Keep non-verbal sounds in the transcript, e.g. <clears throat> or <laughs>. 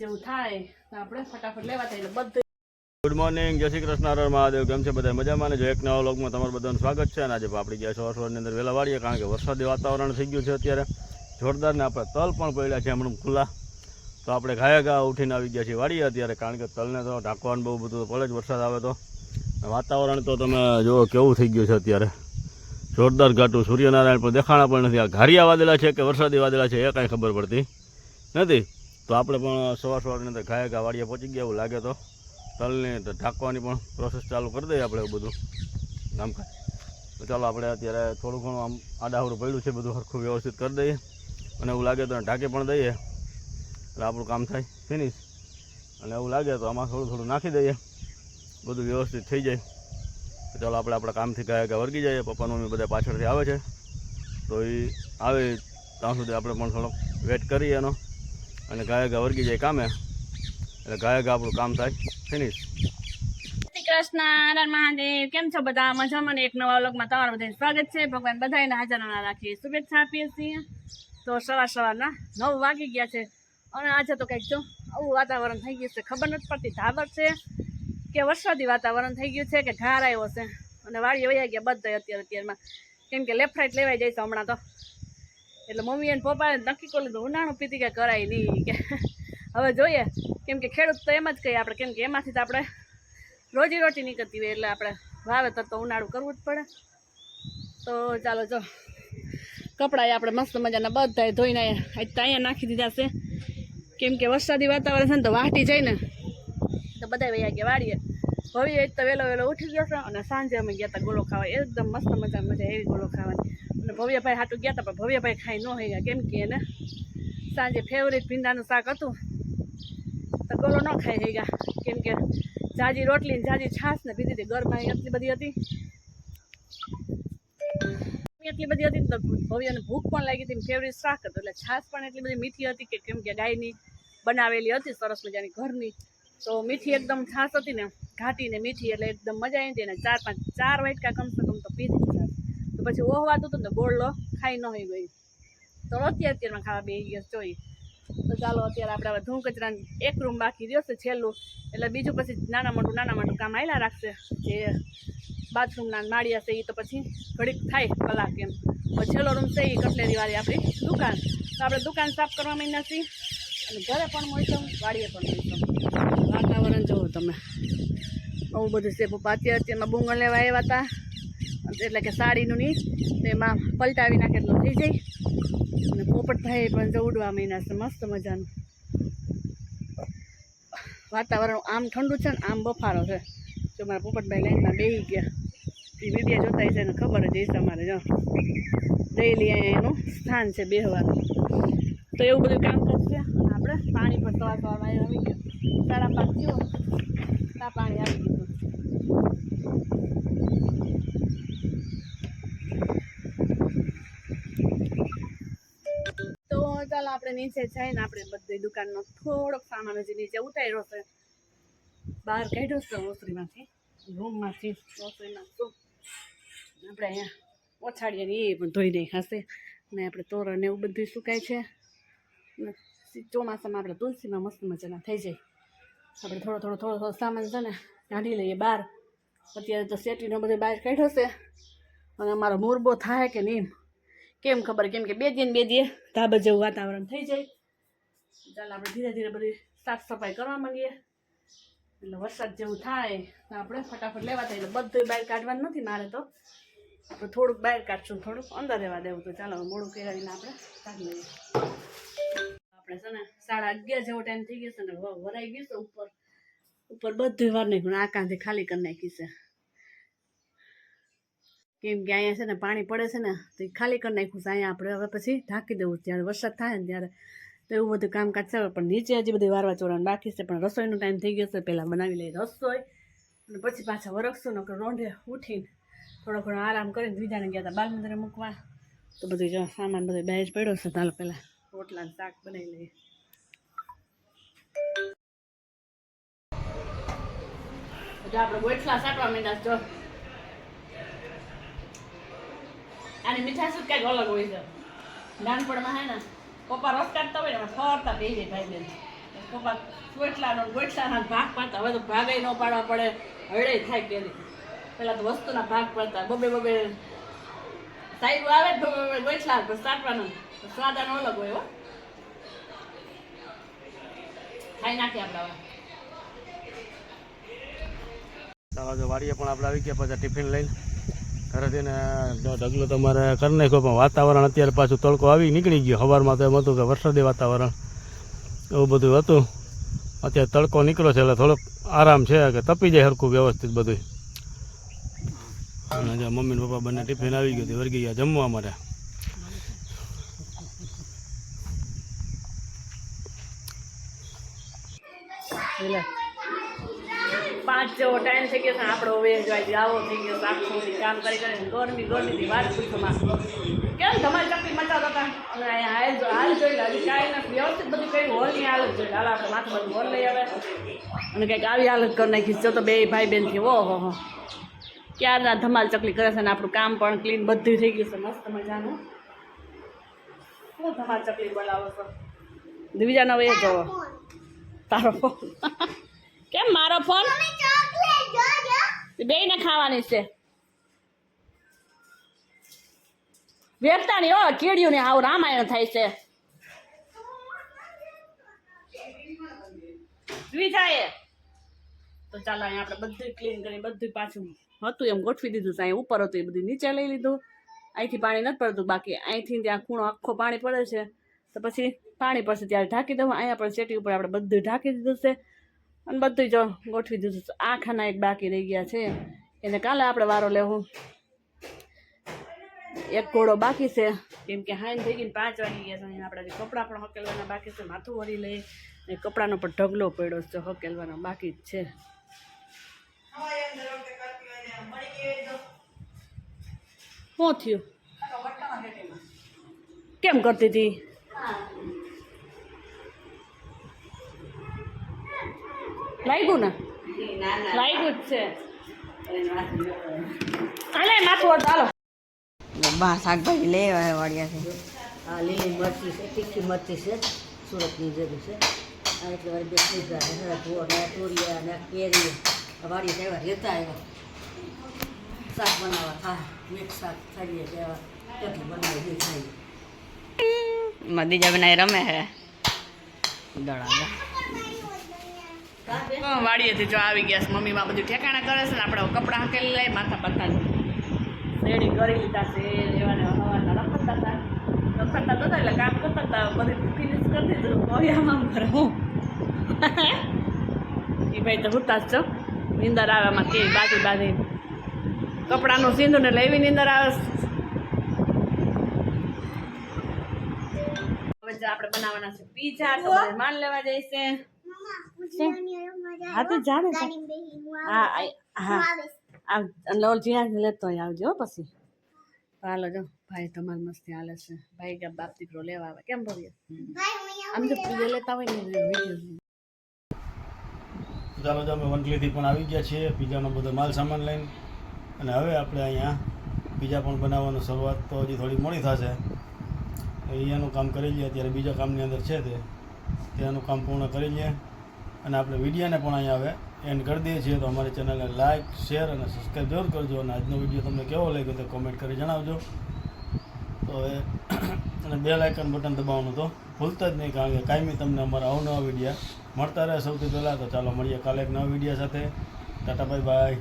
જેવું થાય, તો આપણે ફટાફટ લેવા થાય બધું ગુડ મોર્નિંગ જય શ્રી કૃષ્ણ, હર હર મહાદેવ, કેમ છે બધા મજામાં? ને જો એક નવા લોકમાં તમારું બધાનું સ્વાગત છે, અને આજે આપણી ગયા સવાર સવારની અંદર વહેલા વાળીએ, કારણ કે વરસાદી વાતાવરણ થઈ ગયું છે અત્યારે. જોરદાર ને આપણે તલ પણ પડ્યા છે હમણાં ખુલ્લા. તો આપણે ઘાયા ઘા ઉઠીને આવી ગયા છીએ વાળીએ અત્યારે, કારણ કે તલને તો ઢાંકવાનું બહુ બધું પડે જ વરસાદ આવે તો. વાતાવરણ તો તમે જુઓ કેવું થઈ ગયું છે અત્યારે. જોરદાર ઘાટું, સૂર્યનારાયણ પણ દેખાણા પણ નથી. આ ઘારિયા વાદેલા છે કે વરસાદી વાદેલા છે, એ કાંઈ ખબર પડતી નથી. તો આપણે પણ સવાર સવારની અંદર ઘાયા ઘા વાડીએ પહોંચી ગયા એવું લાગે તો તલને ઢાંકવાની પણ પ્રોસેસ ચાલુ કરી દઈએ આપણે એવું બધું. કામકાજ તો ચાલો આપણે અત્યારે થોડું ઘણું આમ આડાહરું પડ્યું છે, બધું સરખું વ્યવસ્થિત કરી દઈએ અને એવું લાગે તો ઢાંકી પણ દઈએ. એટલે આપણું કામ થાય ફિનિશ અને એવું લાગે તો આમાં થોડું થોડું નાખી દઈએ. બધું વ્યવસ્થિત થઈ જાય. તો ચાલો આપણે આપણા કામથી ગયા ગયા વર્ગી જઈએ. પપ્પા, મમ્મી બધા પાછળથી આવે છે. તો એ આવે ત્યાં સુધી આપણે પણ થોડોક વેટ કરીએ એનો. અને ગાય ગા વર્ગી જાય કામે. એટલે ગાય ગા આપણું કામ થાય. ફિનિશ કૃષ્ણ, નારાયણ મહાદેવ, કેમ છો બધા? મજામાં એક નવા વ્લોગમાં તમારું બધાનું સ્વાગત છે. ભગવાન બધાને હાજર ના રાખીએ શુભેચ્છા આપીએ છીએ. તો સવાર સવારના નવ વાગી ગયા છે. અને આજે તો કંઈક જો આવું વાતાવરણ થઈ ગયું છે. ખબર નથી પડતી. ધાબર છે કે વરસાદી વાતાવરણ થઈ ગયું છે કે ઢાર આવ્યો છે? અને વાળી વયા ગયા બધા અત્યારે અત્યારમાં. કેમ કે લેફ્ટ લેવાઈ જાય છે હમણાં તો. એટલે મમ્મી અને પપ્પાએ નક્કી કરી લીધું ઉનાળું પીતી કે કરાય નહીં કે. હવે જોઈએ. કેમ કે ખેડૂત તો એમ જ કહીએ આપણે, કેમ કે એમાંથી તો આપણે રોજી રોટી નીકળતી હોય એટલે આપણે વાવેતર તો ઉનાળું કરવું જ પડે. તો ચાલો જો કપડાં આપણે મસ્ત મજાના બધા ધોઈને અહીંયા નાખી દીધા છે. કેમ કે વરસાદી વાતાવરણ છે ને તો વાટી જાય ને. તો બધા વૈયા ગયા વાળીએ હવે એક તો વહેલો વહેલો ઉઠી ગયો છે અને સાંજે અમે ગયા હતા ગોળો ખાવા. એકદમ મસ્ત મજા મજા એવી ગોળો ખાવાની. અને ભવ્યભાઈ હાટું ગયા હતા પણ ભવ્યભાઈ ખાઈ ન હોય. કેમ કે એને સાંજે ફેવરેટ ભીંડાનું શાક હતું. તો ગોળો ન ખાઈ થઈ ગયા કેમ કે જાજી રોટલી ને જાજી છાશ ને પીધી હતી ગરમાઈ એટલી બધી હતી. એટલી બધી હતી તો ભવ્યને ભૂખ પણ લાગી હતી ફેવરેટ શાક હતું. એટલે છાશ પણ એટલી બધી મીઠી હતી કે કેમ કે ગાયની બનાવેલી હતી, સરસ મજાની ઘરની. તો મીઠી એકદમ છાશ હતી ને, ઘાટીને મીઠી એટલે એકદમ મજા આવી હતી. અને ચાર પાંચ, ચાર વાટકા કમસે કમ તો પીધી. પછી ઓહવાતું હતું ને ગોળલો, ખાઈ ન હોય ગઈ તો અત્યારે અત્યારમાં ખાવા બે ગયા જોઈ તો ચાલો અત્યારે આપણે હવે ધૂમ કચરા એક રૂમ બાકી રહ્યો છે છેલ્લું. એટલે બીજું પછી નાના મોટું નાના મોટું કામ આવેલા રાખશે. જે બાથરૂમના માળિયા છે એ તો પછી ઘડીક થાય કલાક એમ. છેલ્લો રૂમ છે એ કટલેરી વાળી આપણી દુકાન. તો આપણે દુકાન સાફ કરવા માંડ્યા છીએ. અને ઘરે પણ મોસમ વાડીએ પણ મોસમ વાતાવરણ જુઓ તમે. બહુ બધું છે, પપ્પા. અત્યારે અત્યારમાં બુંગળ લેવા આવ્યા હતા. એટલે કે સાડીનું નહીં તો એમાં પલટાવી નાખે એટલું થઈ જાય. અને પોપટભાઈ પણ જો ઉડવા માંડ્યા છે, મસ્ત મજાનું. વાતાવરણ આમ ઠંડુ છે ને આમ બફારો છે. જો મારા પોપટભાઈ લાઈનમાં બેસી ગયા. એ વીડિયો જોતા છે ને ખબર જ હશે અમારે, જો. ડેલી અહીંયા એનું સ્થાન છે બેહવાનું. તો એવું બધું કામ કરશે આપણે? પાણી પણ સવાર સવારમાં આવી ગયા. સાડા પાંચ થયો. પાણી આવી ગયું. તો ચાલો આપણે નીચે જઈને આપણે બધી દુકાનનો થોડોક સામાન હજી નીચે ઉતાર્યો છે. બહાર કાઢ્યો છે ઓસરીમાંથી રૂમમાંથી ઓસરીમાં તો આપણે અહીંયા ઓછાડીએ ને એ પણ ધોઈ નહીં ખાશે ને આપણે તોરણ એવું બધું સુકાય છે. ચોમાસામાં આપણે તુલસીમાં મસ્ત મજાના થઈ જાય. આપણે થોડો થોડો થોડો થોડો સામાન છે ને કાઢી લઈએ બહાર. અત્યારે તો શેટીનો બધો બહાર કાઢ્યો છે. અને અમારો મોરબો થાય કે નહીં? કેમ ખબર? કેમ કે બે દિન, બે દીએ ધાબા જેવું વાતાવરણ થઈ જાય. ચાલ આપણે ધીરે ધીરે બધી સાફ સફાઈ કરવા માંડીએ. એટલે વરસાદ જેવું થાય તો આપણે ફટાફટ લેવા થાય. એટલે બધું બહાર કાઢવાનું નથી મારે તો. આપણે થોડુંક બહાર કાઢશું, થોડુંક અંદર રહેવા દેવું તો ચાલો મોડું કરાવીને આપણે કાઢી લઈએ. આપણે છે ને સાડા અગિયાર જેવો ટાઈમ થઈ ગયો છે ને વરાઈ ગયું છે ઉપર. ઉપર બધું વાર નાખ્યું આ કાંથી ખાલી કરી નાખી છે. કેમ કે અહીંયા છે ને પાણી પડે છે ને, તો એ ખાલી કરી નાખ્યું છે. અહીંયા આપણે હવે પછી ઢાંકી દેવું જ્યારે વરસાદ થાય ને ત્યારે તો એવું બધું કામકાજ છે. પણ નીચે હજી બધી વારવા ચોરવાનું બાકી છે. પણ રસોઈનો ટાઈમ થઈ ગયો છે. પહેલાં બનાવી લઈએ રસોઈ અને પછી પાછા વરખશું ને રોંઢે ઉઠીને થોડો ઘણો આરામ કરીને બીજાને ગયા હતા બાલ મંદિરે મૂકવા. તો બધું જો સામાન બધું બહાર પડ્યો છે. ચાલો પહેલાં રોટલા શાક બનાવી લઈએ. આપણે ગોઠલા સાટવા માંડ્યા જો આની મીઠાશ જ કાંઈક અલગ હોય છે. નાનપણમાં હે ને, પપ્પા રસ કાઢતા હોય ને ફરતા જાય ભાઈ બેન. પપ્પા ગોટલાનો ગોટલાના ભાગ પાડતા હવે તો ભાગે ન પાડવા પડે, હળે થાય પેલી પેલા તો વસ્તુના ભાગ પડતા, બબે બબે સાઈડ આવે ને બબે બબે ગોટલા સાટવાનું અલગ હોય હો. ખાઈ નાખીએ આપણે હવે. ચાલો વાડીએ પણ આપણે આવી ગયા, પછી ટિફિન લઈને. જઈને જો ઢગલો તમારે કરી નાખ્યો, પણ વાતાવરણ અત્યારે પાછું તડકો આવી નીકળી ગયો. સવારમાં તો એમ હતું કે વરસાદી વાતાવરણ, એવું બધું હતું. અત્યારે તડકો નીકળ્યો છે, એટલે થોડોક આરામ છે કે તપી જાય સરખું વ્યવસ્થિત બધું મમ્મી પપ્પા બંને ટિફિન આવી ગયું હતી વર્ગી ગયા જમવા માટે એટલે જેવો ટાઈમ થઈ ગયો છે આપણો હવે જાય આવો થઈ ગયો આખો કામ કરી કરીને ગરમી ગરમીથી વાત પૂછો માં કેમ તમારી ચકલી મચાવતા હતા અને હાલ હાલ જોઈ હજી કાંઈ નથી. વ્યવસ્થિત બધું કઈ હોલની હાલત જોઈ હાલ, આપણે માથે બધું હોલ લઈ આવે. અને કંઈક આવી હાલત કરી નાખી જો તો બે ભાઈ બેનથી ઓહો હો. ક્યારના ધમાલ ચકલી કરે છે ને આપણું કામ પણ ક્લીન બધું થઈ ગયું છે. મસ્ત મજાનું. શું ધમાલ ચકલી બોલાવો છો? દિવિજાનો એ જવો. તારો ફોન <laughs> કેમ મારો ફોન બે ને ખાવાની છે. વેરતાની હો કીડિયું ને આવું રામાયણ થાય છે. તો ચાલો અહીંયા આપણે બધું ક્લીન કરી બધું પાછું હતું એમ ગોઠવી દીધું છે. અહીંયા ઉપર હતું એ બધું નીચે લઈ લીધું. અહીંથી પાણી નથી પડતું બાકી અહીંથી ત્યાં ખૂણો આખો પાણી પડે છે. તો પછી પાણી પડશે ત્યારે ઢાંકી દઉં અહીંયા પણ સેટી ઉપર આપણે બધું ઢાંકી દીધું છે. અને બધું જો ગોઠવી દીધું આ ખાના એક બાકી રહી ગયા છે. એને કાલે આપણે વારો લેવું. એક ઘોડો બાકી છે. કેમ કે હાઈન થઈ ગઈને પાંચ વાગી ગયા છે. અહીંયા આપણે કપડાં પણ હકેલવાના બાકી છે. માથું વળી લઈ ને કપડાનો પણ ઢગલો પડ્યો છે. હકેલવાનો બાકી જ છે. શું થયું? કેમ કરતી હતી? લાગ્યું ને? લાગ્યું જ છે. હાલે માથું વળતો હાલો. બહાર શાકભાજી લેવા વાળ્યા છે. આ લીલી મરચી છે તીખી મરચી છે સુરતની જરૂર છે. આ એટલે વાળી બે તુર ને તુરિયા ને કેરી વાડી જેવા રહેતા આવ્યા. શાક બનાવવા થાય મિક્સ શાક ખાઈએ કે એવા. કેટલું બનાવી દે ખાઈએ. મદીજા બનાવી રમે હે. દડા વાડીએથી જો આવી ગયા છે. મમ્મીમાં બધું ઠેકાણા કરે છે ને આપણે કપડાં હકેલી લઈ માથા પત્તા રેડી કરી લીધા છે એવાને હવાના રખડતા હતા. રખડતા હતા એટલે કામ કરતા હતા બધી ફિનિશ કરતી દીધું. હવે આમ એ ભાઈ તો હુતા જ છો. નીંદર આવે આમાં કે બાજુ બાકી કપડાનું સીંધું ને એટલે એવી આવે. હવે આપણે બનાવવાના છે, પીઝા તો માલ લેવા જઈશે હા તો જાણે. હા હા આવ અને લેતો આવજો પછી. હાલો જો. ભાઈ તમારે મસ્તી હાલે છે. ભાઈ કે બાપ દીકરો લેવા આવે. કેમ ભરીએ આમ જો પીઝા લેતા હોય ને વીડિયો ચાલો તો અમે વંટલીથી પણ આવી ગયા છીએ પીઝાનો બધો માલ સામાન લઈને. અને હવે આપણે અહીંયા પીઝા પણ બનાવવાની શરૂઆત તો હજી થોડી મોડી થશે. અહીંયાનું કામ કરી લઈએ. અત્યારે બીજા કામની અંદર છે તે. ત્યાંનું કામ પૂર્ણ કરી લઈએ. અને આપણે વિડિયાને પણ અહીંયા હવે એન્ડ કરી દઈએ છીએ. તો અમારી ચેનલને લાઇક શેર અને સબસ્ક્રાઈબ જરૂર કરજો. અને આજનો વીડિયો તમને કેવો લાગ્યો તે કોમેન્ટ કરી જણાવજો. તો હવે <clears throat> અને બે લાઇકન બટન દબાવવાનું તો ભૂલતા જ નહીં, કારણ કે કાયમી તમને અમારા અવનવા વિડીયા મળતા રહે. સૌથી પહેલાં તો ચાલો મળીએ કાલે એક નવા વિડીયા સાથે. Tata bye bye